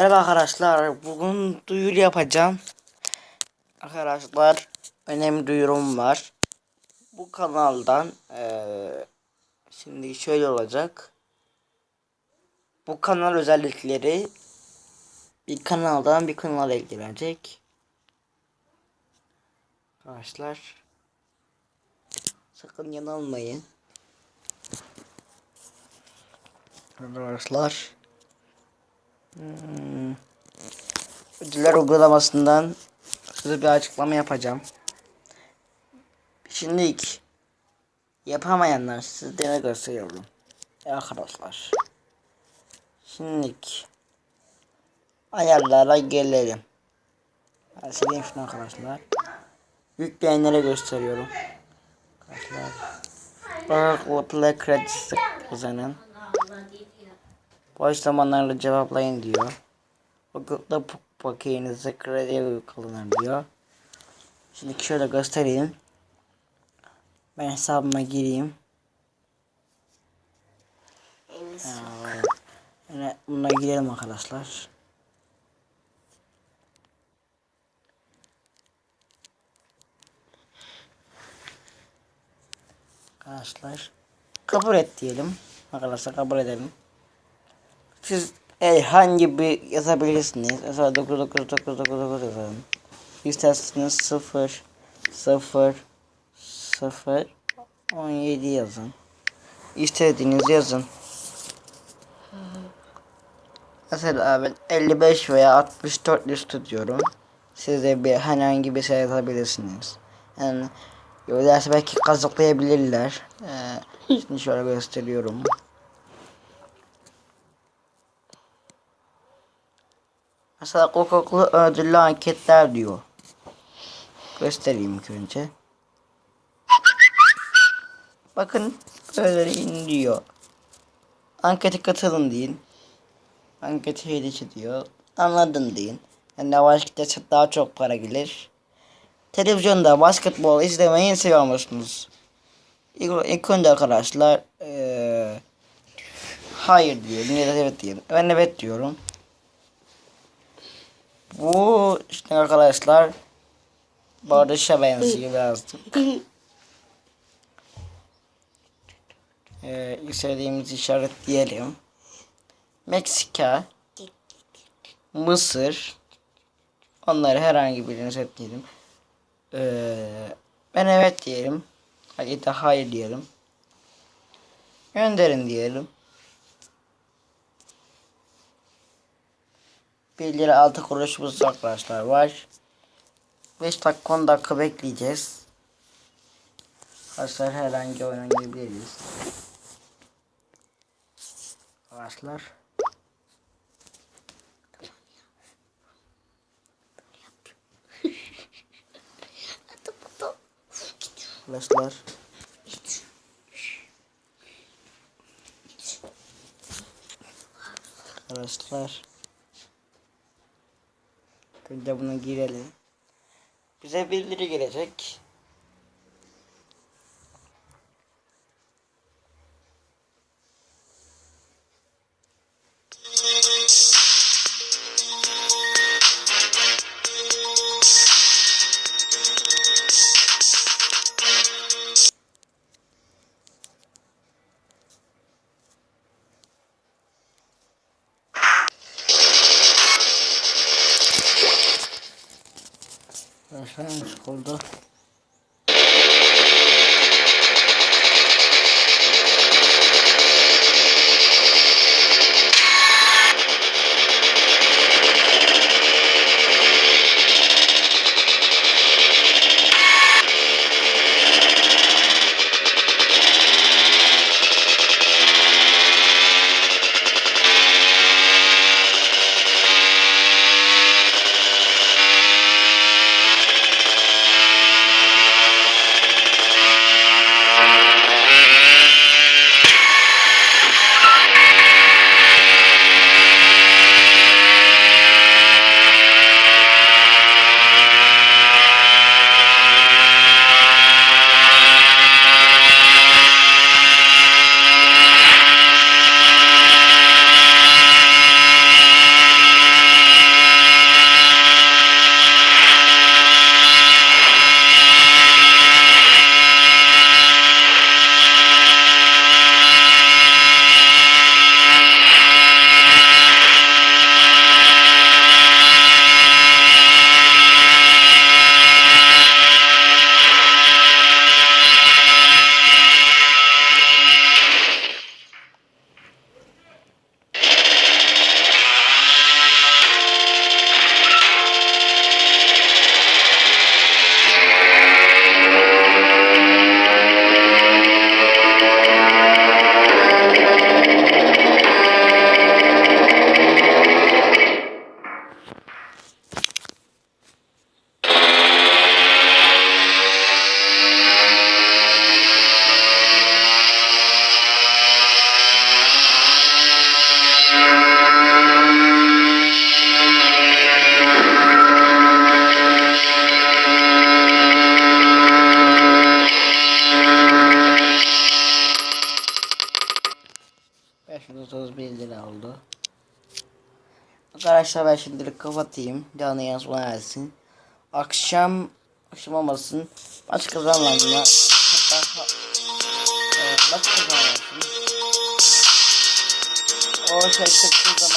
Merhaba arkadaşlar. Bugün duyuru yapacağım. Arkadaşlar önemli duyurum var. Bu kanaldan eee, şimdi şöyle olacak. Bu kanal özellikleri bir kanaldan bir kanala ilgilenecek. Arkadaşlar sakın yanılmayın. Arkadaşlar Hmm. Ödüller uygulamasından size bir açıklama yapacağım. Şimdilik yapamayanlar sizlere gösteriyorum. Arkadaşlar. Şimdilik ayarlara gelelim. Ben sileyim şunu arkadaşlar. Yükleyenlere gösteriyorum. Arkadaşlar. Play kredisi kazanın. Boş zamanlarla cevaplayın diyor. Google'da paketinize kredi kullanın diyor. Şimdi şöyle göstereyim. Ben hesabıma gireyim. Evet. Yani buna girelim arkadaşlar. Arkadaşlar kabul et diyelim. Arkadaşlar kabul edelim. Siz herhangi bir yazabilirsiniz. Mesela 99999 yazalım. İsterseniz 0 0 0 17 yazın. İstediğiniz yazın. Mesela ben 55 veya 64 liste diyorum. Siz de bir herhangi bir şey yazabilirsiniz. Yani öyleyse belki kazıklayabilirler. Ee, şimdi şöyle gösteriyorum. Mesela hukuklu ödüllü anketler diyor. Göstereyim ilk önce. Bakın böyle diyor. Ankete katılın deyin. Ankete hileci diyor. Anladın deyin. Yani baskette daha çok para gelir. Televizyonda basketbol izlemeyi seviyor musunuz? İlk, ilk önce arkadaşlar ee, hayır ya da evet diyelim. Ben evet diyorum. Bu işte arkadaşlar Barış'a benziyor birazcık. Ee, istediğimiz işaretleyelim. Meksika, Mısır, onları herhangi birini seçelim. Ee, ben evet diyelim. Hadi de hayır diyelim. Gönderin diyelim. 1 lira 6 kuruşumuz arkadaşlar var. 5 dakika 10 dakika bekleyeceğiz. Arkadaşlar herhangi oynayabiliriz. Arkadaşlar. Arkadaşlar. Arkadaşlar. Önce bunu girelim. Bize bildiri gelecek. Başlamış oldu. 31 Arkadaşlar ben şimdilik kapatayım. Canlı yayın sona. Akşam akşam olmasın. Maç kazanlarına hatta ha, e, maç kazanmasın. O şey çıktığı zaman